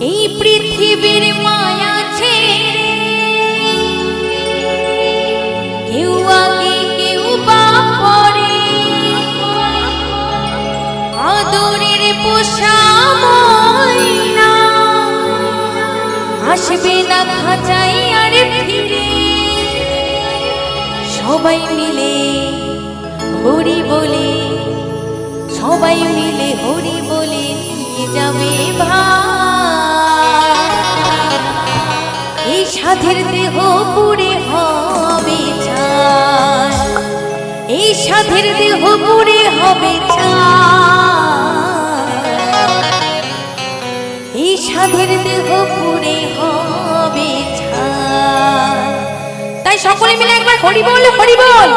এই পৃথিবীর মায়া ছেড়ে কেউ আগে, কেউ বা পরে। আদরের পোষা ময়না আসবে না খাঁচাই আর ফিরে। সবাই মিলে হরি বলে, সবাই মিলে হরি বলে নিয়ে যাবে ভাই সাধের দেহ পুরে হবে ছাই এই সাধের দেহ পুরে হবে ছাই এই সাধের দেহ পুরে হবে তাই সকলে মিলে একবার হরি বল হরি বল